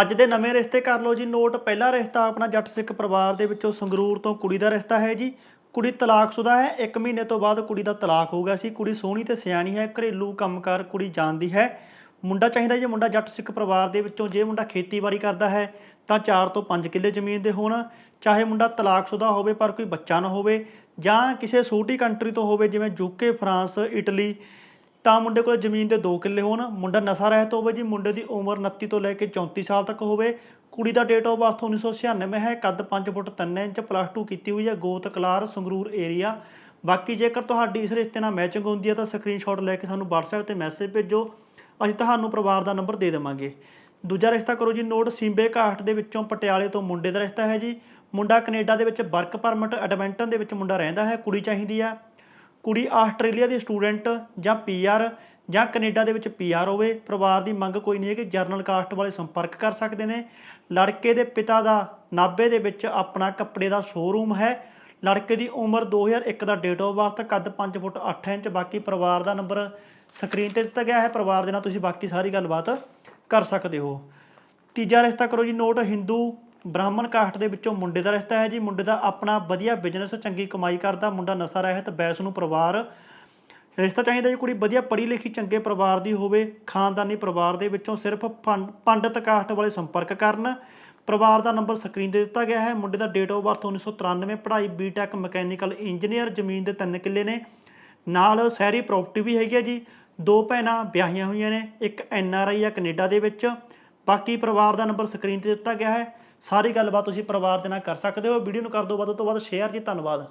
ਅੱਜ ਦੇ ਨਵੇਂ ਰਿਸ਼ਤੇ ਕਰ ਲਓ ਜੀ। ਨੋਟ, ਪਹਿਲਾ ਰਿਸ਼ਤਾ ਆਪਣਾ ਜੱਟ ਸਿੱਖ ਪਰਿਵਾਰ ਦੇ ਵਿੱਚੋਂ ਸੰਗਰੂਰ ਤੋਂ ਕੁੜੀ ਦਾ ਰਿਸ਼ਤਾ ਹੈ ਜੀ। ਕੁੜੀ ਤਲਾਕਸ਼ੁਦਾ ਹੈ। 1 ਮਹੀਨੇ ਤੋਂ ਬਾਅਦ ਕੁੜੀ ਦਾ ਤਲਾਕ ਹੋ ਗਿਆ ਸੀ। ਕੁੜੀ ਸੋਹਣੀ ਤੇ ਸਿਆਣੀ ਹੈ। ਘਰੇਲੂ ਕੰਮਕਾਰ ਕੁੜੀ ਜਾਣਦੀ ਹੈ। ਮੁੰਡਾ ਚਾਹੀਦਾ ਜੀ, ਮੁੰਡਾ ਜੱਟ ਸਿੱਖ ਪਰਿਵਾਰ ਦੇ ਵਿੱਚੋਂ। ਜੇ ਮੁੰਡਾ ਖੇਤੀਬਾੜੀ ਕਰਦਾ ਹੈ, ਤਾਂ 4 ਤੋਂ 5 ਕਿੱਲੇ ਜ਼ਮੀਨ ਦੇ ਹੋਣ। ਚਾਹੇ ਮੁੰਡਾ ਤਲਾਕਸ਼ੁਦਾ ਹੋਵੇ, ਪਰ ਕੋਈ ਬੱਚਾ ਨਾ ਹੋਵੇ ਜਾਂ ਕਿਸੇ ਛੋਟੀ ਕੰਟਰੀ ਤੋਂ ਹੋਵੇ, ਜਿਵੇਂ ਯੂਕੇ ਫਰਾਂਸ, ਇਟਲੀ ਤਾਂ ਮੁੰਡੇ ਕੋਲ ਜ਼ਮੀਨ ਦੇ 2 ਕਿੱਲੇ ਹੋਣ। ਮੁੰਡਾ ਨਸ਼ਾ ਰਹਿਤ ਹੋਵੇ ਜੀ, ਮੁੰਡੇ ਦੀ ਉਮਰ 29 ਤੋਂ ਲੈ ਕੇ 34 ਸਾਲ ਤੱਕ ਹੋਵੇ। ਕੁੜੀ ਦਾ ਡੇਟ ਆਫ ਬਰਥ 1996 ਹੈ। ਕੱਦ 5 ਫੁੱਟ 3 ਇੰਚ ਪਲੱਸ 2 ਕੀਤੀ ਹੋਈ ਹੈ। ਗੋਤ ਕਲਾਰ, ਸੰਗਰੂਰ ਏਰੀਆ ਬਾਕੀ ਜੇਕਰ ਤੁਹਾਡੀ ਇਸ ਰਿਸ਼ਤੇ ਨਾਲ ਮੈਚਿੰਗ ਹੁੰਦੀ ਹੈ ਤਾਂ ਸਕਰੀਨਸ਼ਾਟ ਲੈ ਕੇ ਸਾਨੂੰ WhatsApp ਤੇ ਮੈਸੇਜ ਭੇਜੋ। ਅਸੀਂ ਤੁਹਾਨੂੰ ਪਰਿਵਾਰ ਦਾ ਨੰਬਰ ਦੇ ਦੇਵਾਂਗੇ। ਦੂਜਾ ਰਿਸ਼ਤਾ ਕਰੋ ਜੀ, ਨੋਟ ਸਿੰਬੇ ਘਾਟ ਦੇ ਵਿੱਚੋਂ ਪਟਿਆਲੇ ਤੋਂ ਮੁੰਡੇ ਦਾ ਰਿਸ਼ਤਾ ਹੈ ਜੀ। ਮੁੰਡਾ ਕੈਨੇਡਾ ਦੇ ਵਿੱਚ ਵਰਕ ਪਰਮਿਟ ਐਡਮੈਂਟਨ ਦੇ ਵਿੱਚ ਮੁੰਡਾ ਰਹਿੰਦਾ ਹੈ, ਕੁੜੀ ਚਾਹੀਦੀ ਆ ਕੁੜੀ ਆਸਟ੍ਰੇਲੀਆ ਦੀ ਸਟੂਡੈਂਟ ਜਾਂ ਪੀਆਰ ਜਾਂ ਕੈਨੇਡਾ ਦੇ ਵਿੱਚ ਪੀਆਰ ਹੋਵੇ, ਪਰਿਵਾਰ ਦੀ ਮੰਗ ਕੋਈ ਨਹੀਂ ਹੈ ਕਿ ਜਰਨਲ ਕਾਸਟ ਵਾਲੇ ਸੰਪਰਕ ਕਰ ਸਕਦੇ ਨੇ। ਲੜਕੇ ਦੇ ਪਿਤਾ ਦਾ ਨਾਭੇ ਦੇ ਵਿੱਚ ਆਪਣਾ ਕੱਪੜੇ ਦਾ ਸ਼ੋਰੂਮ ਹੈ। ਲੜਕੇ ਦੀ ਉਮਰ 2001 ਦਾ ਡੇਟ ਆਫ ਬਰਥ ਕੱਦ 5 ਫੁੱਟ 8 ਇੰਚ, ਬਾਕੀ ਪਰਿਵਾਰ ਦਾ ਨੰਬਰ ਸਕਰੀਨ ਤੇ ਦਿੱਤਾ ਗਿਆ ਹੈ। ਪਰਿਵਾਰ ਦੇ ਨਾਲ ਤੁਸੀਂ ਬਾਕੀ ਸਾਰੀ ਗੱਲਬਾਤ ਕਰ ਸਕਦੇ ਹੋ। ਤੀਜਾ ਰਿਸ਼ਤਾ ਕਰੋ ਜੀ, ਨੋਟ ਹਿੰਦੂ ਬ੍ਰਾਹਮਣ ਕਾਸਟ ਦੇ ਵਿੱਚੋਂ ਮੁੰਡੇ ਦਾ ਰਿਸ਼ਤਾ ਹੈ ਜੀ। ਮੁੰਡੇ ਦਾ ਆਪਣਾ ਵਧੀਆ ਬਿਜ਼ਨਸ ਚੰਗੀ ਕਮਾਈ ਕਰਦਾ, ਮੁੰਡਾ ਨਸ਼ਾ ਰਹਿਤ, ਬੈਸ ਨੂੰ ਪਰਿਵਾਰ। ਰਿਸ਼ਤਾ ਚਾਹੀਦਾ ਜੀ ਕੁੜੀ ਵਧੀਆ ਪੜ੍ਹੀ ਲਿਖੀ, ਚੰਗੇ ਪਰਿਵਾਰ ਦੀ ਹੋਵੇ। ਖਾਨਦਾਨੀ ਪਰਿਵਾਰ ਦੇ ਵਿੱਚੋਂ ਸਿਰਫ ਪੰ- ਪੰਡਤ ਕਾਸਟ ਵਾਲੇ ਸੰਪਰਕ ਕਰਨ। ਪਰਿਵਾਰ ਦਾ ਨੰਬਰ ਸਕਰੀਨ ਤੇ ਦਿੱਤਾ ਗਿਆ ਹੈ। ਮੁੰਡੇ ਦਾ ਡੇਟ ਆਫ ਬਰਥ 1993 ਪੜ੍ਹਾਈ ਬੀਟੈਕ ਮਕੈਨੀਕਲ ਇੰਜੀਨੀਅਰ ਜ਼ਮੀਨ ਦੇ 3 ਕਿੱਲੇ ਨੇ। ਨਾਲ ਸ਼ਹਿਰੀ ਪ੍ਰਾਪਰਟੀ ਵੀ ਹੈਗੀ ਹੈ ਜੀ। ਦੋ ਭੈਣਾਂ ਵਿਆਹੀਆਂ ਹੋਈਆਂ ਨੇ, ਇੱਕ ਐਨ ਆਰ ਆਈ ਆ ਕੈਨੇਡਾ ਦੇ ਵਿੱਚ। ਬਾਕੀ ਪਰਿਵਾਰ ਦਾ ਨੰਬਰ ਸਕਰੀਨ ਤੇ ਦਿੱਤਾ ਗਿਆ ਹੈ। ਸਾਰੀ ਗੱਲਬਾਤ ਤੁਸੀਂ ਪਰਿਵਾਰ ਦੇ ਨਾਲ ਕਰ ਸਕਦੇ ਹੋ। ਵੀਡੀਓ ਨੂੰ ਕਰ ਦਿਓ। ਵੱਧ ਤੋਂ ਵੱਧ ਸ਼ੇਅਰ ਜੀ। ਧੰਨਵਾਦ।